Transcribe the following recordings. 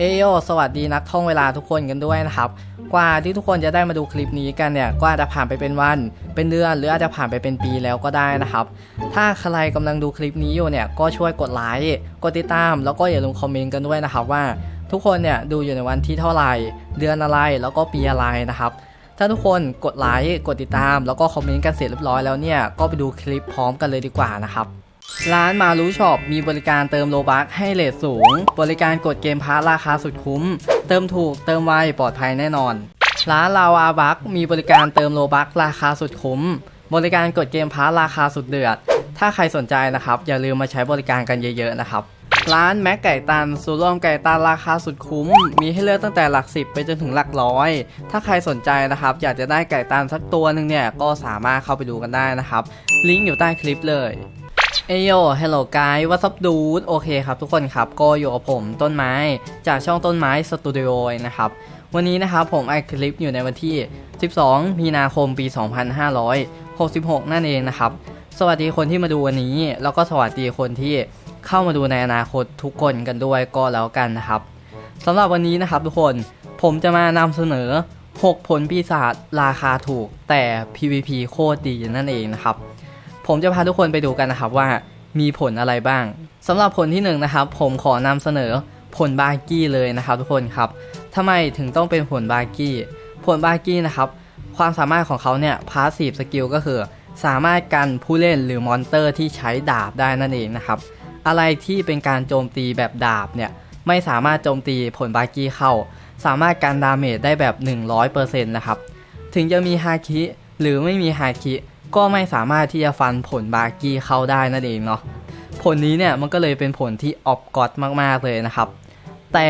เอโยสวัสดีนักท่องเวลาทุกคนกันด้วยนะครับ กว่าที่ทุกคนจะได้มาดูคลิปนี้กันเนี่ยก็อาจจะผ่านไปเป็นวัน เป็นเดือนหรืออาจจะผ่านไปเป็นปีแล้วก็ได้นะครับ ถ้าใครกำลังดูคลิปนี้อยู่เนี่ยก็ช่วยกดไลค์กดติดตาม แล้วก็อย่าลืมคอมเมนต์กันด้วยนะครับว่า ทุกคนเนี่ยดูอยู่ในวันที่เท่าไหร่ เดือนอะไรแล้วก็ปีอะไรนะครับ ถ้าทุกคนกดไลค์กดติดตาม แล้วก็คอมเมนต์กันเสร็จเรียบร้อยแล้วเนี่ยก็ไปดูคลิปพร้อมกันเลยดีกว่านะครับ ร้านมารู้ช็อปมีบริการเติมโลบัคให้เลทสูง บริการกดเกมพาร์ราคาสุดคุ้ม เติมถูกเติมไวปลอดภัยแน่นอน ร้านลาวาบัคมีบริการเติมโลบัคราคาสุดคุ้ม บริการกดเกมพาร์ราคาสุดเดือด ถ้าใครสนใจนะครับ อย่าลืมมาใช้บริการกันเยอะๆนะครับ ร้านแม็กไก่ตันซูร่วมไก่ตันราคาสุดคุ้ม มีให้เลือกตั้งแต่หลักสิบไปจนถึงหลักร้อย ถ้าใครสนใจนะครับ อยากจะได้ไก่ตันสักตัวหนึ่งเนี่ยก็สามารถเข้าไปดูกันได้นะครับ ลิงก์อยู่ใต้คลิปเลย เอโยฮัลโหลกายวั s ซับดูดโอเคครับทุกคนครับ ก็อยู่กับผมต้นไม้จากช่องต้นไม้สตูดิโอนะครับ วันนี้นะครับผมอัดคลิปอยู่ในวันที่ 12 มีนาคมปี 2566 นั่นเองนะครับ สวัสดีคนที่มาดูวันนี้ แล้วก็สวัสดีคนที่เข้ามาดูในอนาคตทุกคนกันด้วยก็แล้วกันนะครับสำหรับวันนี้นะครับทุกคนผมจะมานำเสนอ 6 ผลปีศาจราคาถูกแต่ PVP โคตรดีนั่นเองนะครับ ผมจะพาทุกคนไปดูกันนะครับว่ามีผลอะไรบ้างสำหรับผลที่1นงนะครับผมขอนำเสนอผลบาร์กี้เลยนะครับ ทุกคนครับทำไมถึงต้องเป็นผลบาร์กี้ ผลบาร์กี้นะครับความสามารถของเขาเนี่ยพาสซีฟสกิลก็คือ สามารถกันผู้เล่นหรือมอนเตอร์ที่ใช้ดาบได้นั่นเองนะครับอะไรที่เป็นการโจมตีแบบดาบเนี่ยไม่สามารถโจมตีผลบาร์กี้เข้า สามารถกันดาเมจได้แบบ 100%นะครับถึงจะมีฮาคิหรือไม่มีฮาคิ ก็ไม่สามารถที่จะฟันผลบาร์กี้เข้าได้นั่นเองเนาะผลนี้เนี่ยมันก็เลยเป็นผลที่ออฟกอดมากๆเลยนะครับ แต่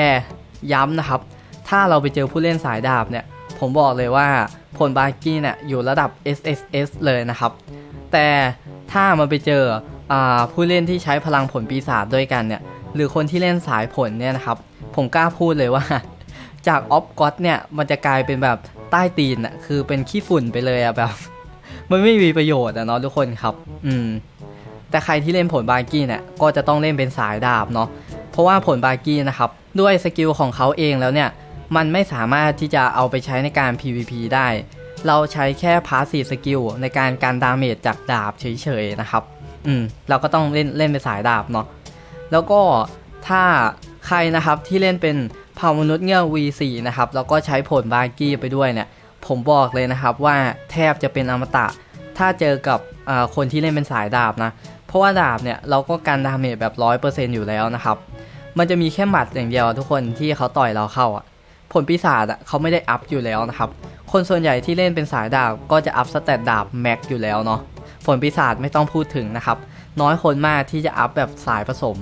ย้ำนะครับ ถ้าเราไปเจอผู้เล่นสายดาบเนี่ย ผมบอกเลยว่าผลบาร์กี้เนี่ยอยู่ระดับ SSS เลยนะครับ แต่ถ้ามันไปเจออผู้เล่นที่ใช้พลังผลปีศาจด้วยกันเนี่ย หรือคนที่เล่นสายผลเนี่ยนะครับ ผมกล้าพูดเลยว่า จากออฟกอดเนี่ยมันจะกลายเป็นแบบใต้ตีนอะคือเป็นขี้ฝุ่นไปเลยอะแบบ มันไม่มีประโยชน์อะเนาะทุกคนครับ อืม แต่ใครที่เล่นผลบาร์กี้เนี่ยก็จะต้องเล่นเป็นสายดาบเนาะเพราะว่าผลบาร์กี้นะครับ ด้วยสกิลของเขาเองแล้วเนี่ย มันไม่สามารถที่จะเอาไปใช้ในการ PVP ได้ เราใช้แค่พาสซีฟสกิลในการการดาเมจจากดาบเฉยๆนะครับ อืม เราก็ต้องเล่นเล่นเป็นสายดาบเนาะแล้วก็ถ้าใครนะครับที่เล่นเป็นเผ่ามนุษย์เงือก V4 นะครับแล้วก็ใช้ผลบาร์กี้ไปด้วยเนี่ย ผมบอกเลยนะครับว่าแทบจะเป็นอมตะ ถ้าเจอกับคนที่เล่นเป็นสายดาบนะ เพราะว่าดาบเนี่ยเราก็การดาเมจแบบ100%อยู่แล้วนะครับ มันจะมีแค่หมัดอย่างเดียวทุกคนที่เขาต่อยเราเข้าอะ ผลปีศาจอะเขาไม่ได้อัพอยู่แล้วนะครับ คนส่วนใหญ่ที่เล่นเป็นสายดาบก็จะอัพสเตตดาบแม็กอยู่แล้วเนาะ ผลปีศาจไม่ต้องพูดถึงนะครับ น้อยคนมากที่จะอัพแบบสายผสม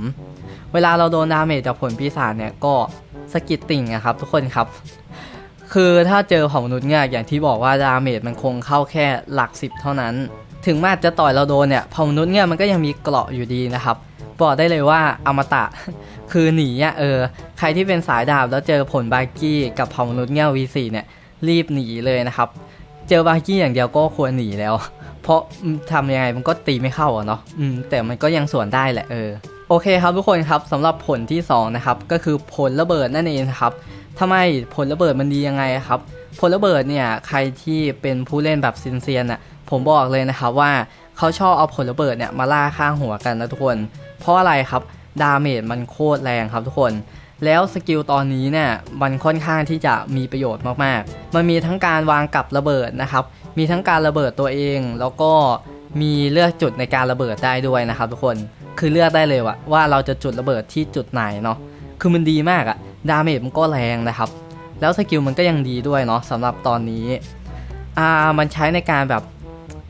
เวลาเราโดนดาเมจจากผลปีศาจเนี่ยก็สกิดติ่งอะครับทุกคนครับ คือถ้าเจอของมนุษย์เงือกอย่างที่บอกว่าดาเมจมันคงเข้าแค่หลักสิบเท่านั้น ถึงแม้จะต่อยเราโดนเนี่ยเผ่ามนุษย์เงือกมันก็ยังมีเกราะอยู่ดีนะครับบอกได้เลยว่าอมตะคือหนีอะเออใครที่เป็นสายดาบแล้วเจอผลบาร์กี้กับเผ่ามนุษย์เงือก V4 เนี่ยรีบหนีเลยนะครับ เจอบาร์กี้อย่างเดียวก็ควรหนีแล้ว เพราะอืมทำยังไงมันก็ตีไม่เข้าอะเนาะอืมแต่มันก็ยังสวนได้แหละเออโอเคครับทุกคนครับสำหรับผลที่2นะครับก็คือผลระเบิดนั่นเองครับ ทำไมผลระเบิดมันดียังไงครับ ผลระเบิดเนี่ยใครที่เป็นผู้เล่นแบบซินเซียนอะผมบอกเลยนะครับว่าเขาชอบเอาผลระเบิดเนี่ยมาล่าข้างหัวกันนะทุกคน เพราะอะไรครับดาเมจมันโคตรแรงครับทุกคน แล้วสกิลตอนนี้เนี่ยมันค่อนข้างที่จะมีประโยชน์มากๆ มันมีทั้งการวางกับระเบิดนะครับ มีทั้งการระเบิดตัวเอง แล้วก็มีเลือกจุดในการระเบิดได้ด้วยนะครับทุกคน คือเลือกได้เลยว่าว่าเราจะจุดระเบิดที่จุดไหนเนาะ คือมันดีมากอะ ดาเมจมันก็แรงนะครับ แล้วสกิลมันก็ยังดีด้วยเนาะสำหรับตอนนี้อ่ามันใช้ในการแบบ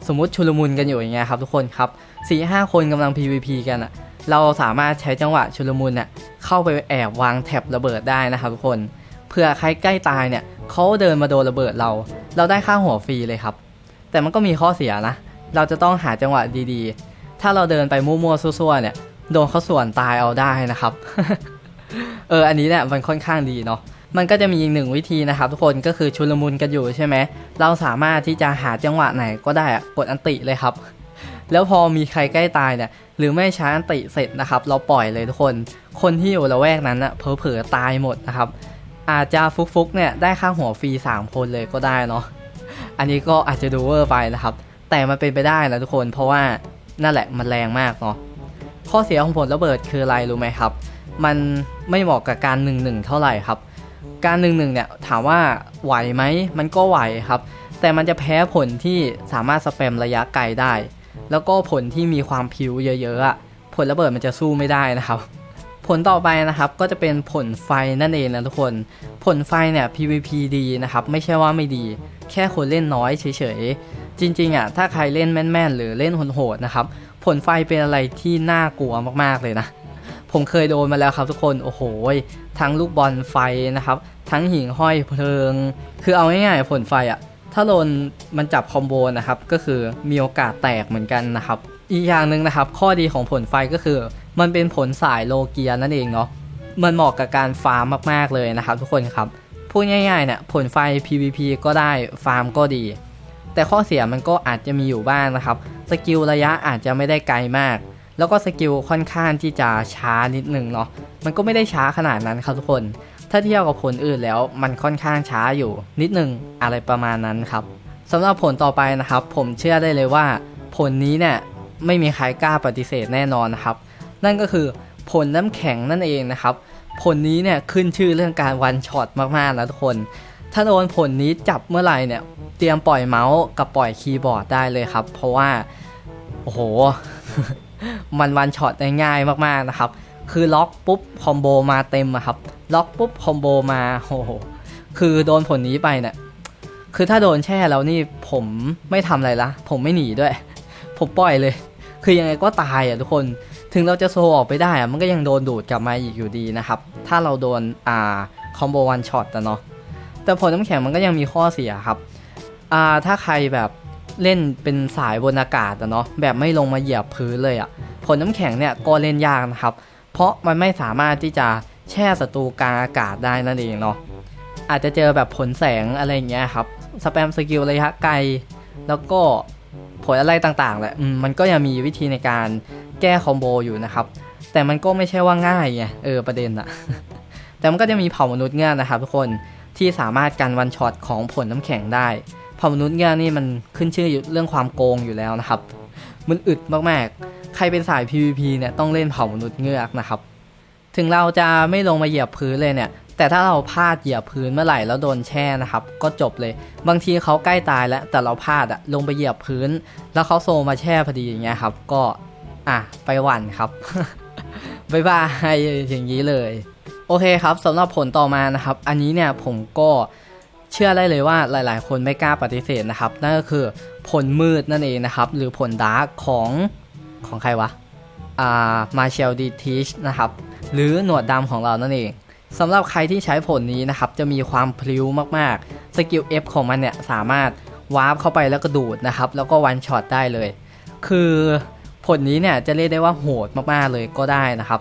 สมมติชุลมุนกันอยู่อย่างเงี้ยครับทุกคนครับสี่ห้าคนกำลัง PVP กันอะเราสามารถใช้จังหวะชุลมุนเนี่ยเข้าไปแอบวางแท็บระเบิดได้นะครับทุกคนเผื่อใครใกล้ตายเนี่ยเขาเดินมาโดนระเบิดเรา เราได้ค่าหัวฟรีเลยครับ แต่มันก็มีข้อเสียนะ เราจะต้องหาจังหวะดีๆ ถ้าเราเดินไปมั่วๆซั่วๆเนี่ยโดนเขาส่วนตายเอาได้นะครับ เอออันนี้เนี่ยมันค่อนข้างดีเนาะมันก็จะมีอีกหนึ่งวิธีนะครับทุกคนก็คือชุลมุนกันอยู่ใช่ไหมเราสามารถที่จะหาจังหวะไหนก็ได้อะกดอันติเลยครับ แล้วพอมีใครใกล้ตายเนี่ยหรือไม่ช้าอันติเสร็จนะครับ เราปล่อยเลยทุกคน คนที่อยู่ละแวกนั้นอะเผลอๆตายหมดนะครับ อาจจะฟุกๆเนี่ยได้ค่าหัวฟรี 3 คนเลยก็ได้เนาะอันนี้ก็อาจจะดูเวอร์ไปนะครับ แต่มันเป็นไปได้นะทุกคนเพราะว่านั่นแหละมันแรงมากเนาะข้อเสียของผลระเบิดคืออะไรรู้ไหมครับ มันไม่เหมาะกับการหนึ่งหนึ่งเท่าไหร่ครับ การหนึ่งหนึ่งเนี่ยถามว่าไหวไหมมันก็ไหวครับ แต่มันจะแพ้ผลที่สามารถสแปมระยะไกลได้ แล้วก็ผลที่มีความพิวเยอะๆอะผลระเบิดมันจะสู้ไม่ได้นะครับ ผลต่อไปนะครับก็จะเป็นผลไฟนั่นเองนะทุกคน ผลไฟเนี่ย PVP ดีนะครับ ไม่ใช่ว่าไม่ดี แค่คนเล่นน้อยเฉยๆจริงๆอะถ้าใครเล่นแม่นๆ หรือเล่นโหดๆนะครับผลไฟเป็นอะไรที่น่ากลัวมากๆเลยนะ ผมเคยโดนมาแล้วครับทุกคนโอ้โหทั้งลูกบอลไฟนะครับ ทั้งหิ่งห้อยเพลิง คือเอาง่ายๆผลไฟอะถ้าโดนมันจับคอมโบนะครับก็คือมีโอกาสแตกเหมือนกันนะครับ อีกอย่างหนึ่งนะครับ ข้อดีของผลไฟก็คือ มันเป็นผลสายโลเกียนั่นเองเนาะมันเหมาะกับการฟาร์มมากๆเลยนะครับ ทุกคนครับพูดง่ายๆเนี่ยผลไฟ PVP ก็ได้ฟาร์มก็ดี แต่ข้อเสียมันก็อาจจะมีอยู่บ้างนะครับสกิลระยะอาจจะไม่ได้ไกลมาก แล้วก็สกิลค่อนข้างที่จะช้านิดนึงเนาะมันก็ไม่ได้ช้าขนาดนั้นครับทุกคน ถ้าเทียบกับผลอื่นแล้วมันค่อนข้างช้าอยู่ นิดนึงอะไรประมาณนั้นครับสำหรับผลต่อไปนะครับ ผมเชื่อได้เลยว่า ผลนี้เนี่ยไม่มีใครกล้าปฏิเสธแน่นอนนะครับ นั่นก็คือผลน้ำแข็งนั่นเองนะครับ ผลนี้เนี่ยขึ้นชื่อเรื่องการวันช็อตมากๆนะทุกคน ถ้าโดนผลนี้จับเมื่อไหร่เนี่ย เตรียมปล่อยเมาส์กับปล่อยคีย์บอร์ดได้เลยครับ เพราะว่า โอ้โห มันวันช็อตได้ง่ายมากๆนะครับ คือล็อกปุ๊บคอมโบมาเต็มอะครับ ล็อกปุ๊บคอมโบมาโอ้โหคือโดนผลนี้ไปเนี่ยคือถ้าโดนแช่แล้วนี่ผมไม่ทำอะไรละผมไม่หนีด้วย ผมปล่อยเลย คือยังไงก็ตายอะทุกคนถึงเราจะโซออกไปได้อะมันก็ยังโดนดูดกลับมาอีกอยู่ดีนะครับ ถ้าเราโดนอ่าคอมโบวันช็อตอะเนาะแต่ผลน้ำแข็งมันก็ยังมีข้อเสียครับอ่าถ้าใครแบบเล่นเป็นสายบนอากาศอะเนาะแบบไม่ลงมาเหยียบพื้นเลยอะ ผลน้ำแข็งเนี่ยก็เล่นยากนะครับ เพราะมันไม่สามารถที่จะแช่ศัตรูกลางอากาศได้นั่นเองเนาะอาจจะเจอแบบผลแสงอะไรอย่างเงี้ยครับสแปมสกิลระยะไกล แล้วก็ผลอะไรต่างๆแหละมมันก็ยังมีวิธีในการแก้คอมโบอยู่นะครับ แต่มันก็ไม่ใช่ว่าง่ายไงเออประเด็นอะแต่มันก็จะมีเผ่ามนุษย์เงี้ยนะครับทุกคนที่สามารถกันวันช็อตของผลน้ำแข็งได้เผ่ามนุษย์เงี้ยนี่มันขึ้นชื่ออยู่เรื่องความโกงอยู่แล้วนะครับ มันอึดมากๆ ใครเป็นสาย PVP เนี่ยต้องเล่นเผ่ามนุษย์เงือกนะครับ ถึงเราจะไม่ลงมาเหยียบพื้นเลยเนี่ย แต่ถ้าเราพลาดเหยียบพื้นเมื่อไหร่แล้วโดนแช่นะครับ ก็จบเลย บางทีเขาใกล้ตายแล้วแต่เราพลาดอะลงไปเหยียบพื้น แล้วเขาโซมาแช่พอดีอย่างเงี้ยครับ ก็อะไปหวันครับบายบายอย่างนี้เลย โอเคครับสำหรับผลต่อมานะครับ อันนี้เนี่ยผมก็เชื่อได้เลยว่าหลาย ๆ คนไม่กล้าปฏิเสธนะครับ นั่นก็คือผลมืดนั่นเองนะครับ หรือผลดาร์กของ ของใครวะอ่ามาเชลดีทีชนะครับ หรือหนวดดำของเรานั่นเองสำหรับใครที่ใช้ผลนี้นะครับ จะมีความพลิ้วมากๆ สกิล F ของมันเนี่ย สามารถวาร์ปเข้าไปแล้วก็ดูดนะครับ แล้วก็วันช็อตได้เลย คือผลนี้เนี่ยจะเรียกได้ว่าโหดมากๆเลยก็ได้นะครับ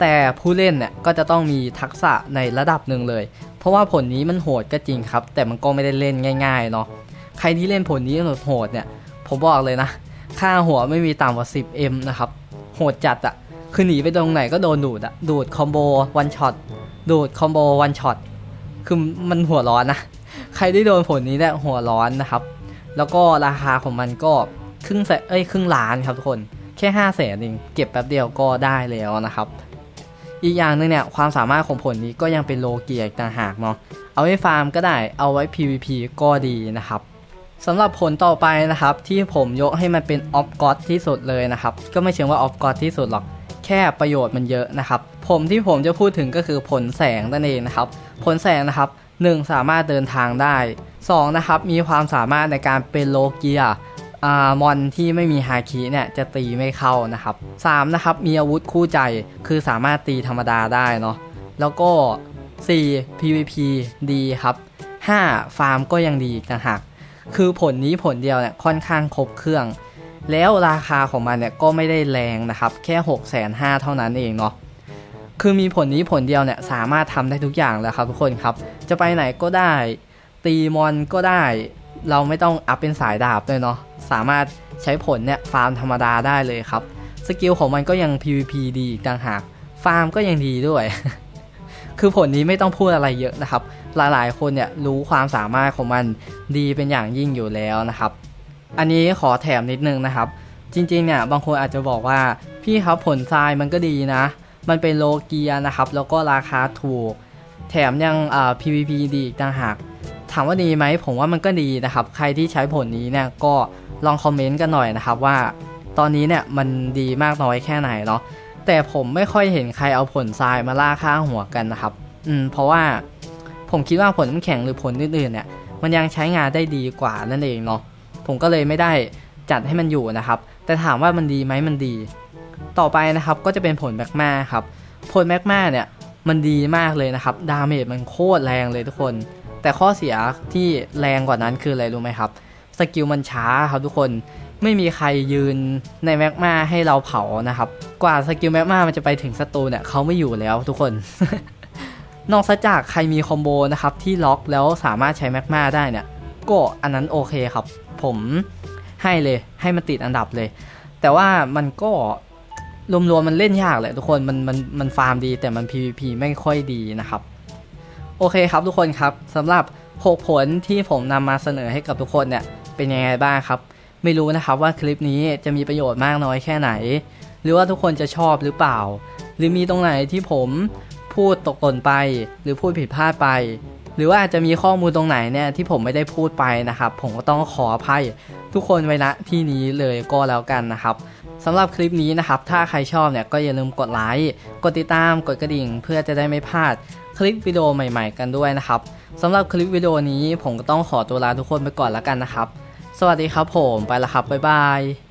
แต่ผู้เล่นเนี่ยก็จะต้องมีทักษะในระดับหนึ่งเลย เพราะว่าผลนี้มันโหดก็จริงครับ แต่มันก็ไม่ได้เล่นง่าย ๆ เนาะใครที่เล่นผลนี้โหดเนี่ยผมบอกเลยนะ ค่าหัวไม่มีต่ำกว่า 10m นะครับ โหดจัดอะคือหนีไปตรงไหนก็โดนดูดอะดูดคอมโบวันช็อตดูดคอมโบวันช็อตคือมันหัวร้อนนะ ใครที่โดนผลนี้เนี่ยหัวร้อนนะครับ แล้วก็ราคาของมันก็ครึ่งแสนเอ้ยครึ่งล้านครับทุกคนแค่5 0 0แสนเองเก็บแป๊บเดียวก็ได้แล้วนะครับ อีกอย่างหนึงเนี่ยความสามารถของผลนี้ก็ยังเป็นโลเกียต่างหากเนาะเอาไว้ฟาร์มก็ได้เอาไว้ PVP ก็ดีนะครับ สำหรับผลต่อไปนะครับ ที่ผมยกให้มันเป็นออฟกอตที่สุดเลยนะครับ ก็ไม่เชิงว่าออฟกอตที่สุดหรอกแค่ประโยชน์มันเยอะนะครับ ผมที่ผมจะพูดถึงก็คือผลแสงนั่นเองนะครับ ผลแสงนะครับ 1 สามารถเดินทางได้ 2 นะครับ มีความสามารถในการเป็นโลเกียอ่ามอนที่ไม่มีฮาคิเนี่ยจะตีไม่เข้านะครับ 3 นะครับ มีอาวุธคู่ใจคือสามารถตีธรรมดาได้เนาะแล้วก็ 4 PVP ดีครับ 5 ฟาร์มก็ยังดีอีกต่างหาก คือผลนี้ผลเดียวเนี่ยค่อนข้างครบเครื่อง แล้วราคาของมันเนี่ยก็ไม่ได้แรงนะครับ แค่6 5 0 0 0เท่านั้นเองเนาะคือมีผลนี้ผลเดียวเนี่ยสามารถทำได้ทุกอย่างแล้วครับทุกคนครับ จะไปไหนก็ได้ ตีมอนก็ได้ เราไม่ต้องอัพเป็นสายดาบด้วยเนาะสามารถใช้ผลเนี่ยฟาร์มธรรมดาได้เลยครับสกิลของมันก็ยัง PVP ดีอีกต่างหาก ฟาร์มก็ยังดีด้วย คือผลนี้ไม่ต้องพูดอะไรเยอะนะครับ หลายๆ คนเนี่ยรู้ความสามารถของมันดีเป็นอย่างยิ่งอยู่แล้วนะครับ อันนี้ขอแถมนิดนึงนะครับ จริงๆเนี่ยบางคนอาจจะบอกว่าพี่ครับผลทรายมันก็ดีนะ มันเป็นโลเกียนะครับ แล้วก็ราคาถูก แถมยังอ่า PVP ดีอีกต่างหากถามว่าดีไหมผมว่ามันก็ดีนะครับ ใครที่ใช้ผลนี้เนี่ยก็ลองคอมเมนต์กันหน่อยนะครับว่า ตอนนี้เนี่ยมันดีมากน้อยแค่ไหนเนาะแต่ผมไม่ค่อยเห็นใครเอาผลทรายมาล่าข้าหัวกันนะครับ อืมเพราะว่า ผมคิดว่าผลน้ำแข็งหรือผลอื่นๆเนี่ยมันยังใช้งานได้ดีกว่านั่นเองเนาะผมก็เลยไม่ได้จัดให้มันอยู่นะครับ แต่ถามว่ามันดีไหมมันดี ต่อไปนะครับก็จะเป็นผลแมกมาครับผลแมกมาเนี่ยมันดีมากเลยนะครับ ดาเมจมันโคตรแรงเลยทุกคน แต่ข้อเสียที่แรงกว่านั้นคืออะไรรู้ไหมครับ สกิลมันช้าครับทุกคน ไม่มีใครยืนในแมกมาให้เราเผานะครับ กว่าสกิลแมกมามันจะไปถึงศัตรูเนี่ยเขาไม่อยู่แล้วทุกคน นอกจากใครมีคอมโบนะครับที่ล็อกแล้วสามารถใช้แมกมาได้เนี่ยก็อันนั้นโอเคครับ ผมให้เลยให้มันติดอันดับเลย แต่ว่ามันก็รวมๆมันเล่นยากแหละทุกคนมันมันมันฟาร์มดี แต่มัน PVP ไม่ค่อยดีนะครับ โอเคครับทุกคนครับสำหรับ 6 ผลที่ผมนำมาเสนอให้กับทุกคนเนี่ยเป็นยังไงบ้างครับ ไม่รู้นะครับว่าคลิปนี้จะมีประโยชน์มากน้อยแค่ไหน หรือว่าทุกคนจะชอบหรือเปล่า หรือมีตรงไหนที่ผม พูดตกหล่นไป หรือพูดผิดพลาดไป หรือว่าอาจจะมีข้อมูลตรงไหนเนี่ยที่ผมไม่ได้พูดไปนะครับ ผมก็ต้องขออภัยทุกคนไว้ณที่นี้เลยก็แล้วกันนะครับสำหรับคลิปนี้นะครับ ถ้าใครชอบเนี่ยก็อย่าลืมกดไลค์กดติดตามกดกระดิ่ง เพื่อจะได้ไม่พลาดคลิปวิดีโอใหม่ ๆ กันด้วยนะครับสำหรับคลิปวิดีโอนี้ผมก็ต้องขอตัวลาทุกคนไปก่อนแล้วกันนะครับ สวัสดีครับผมไปละครับบ๊ายบาย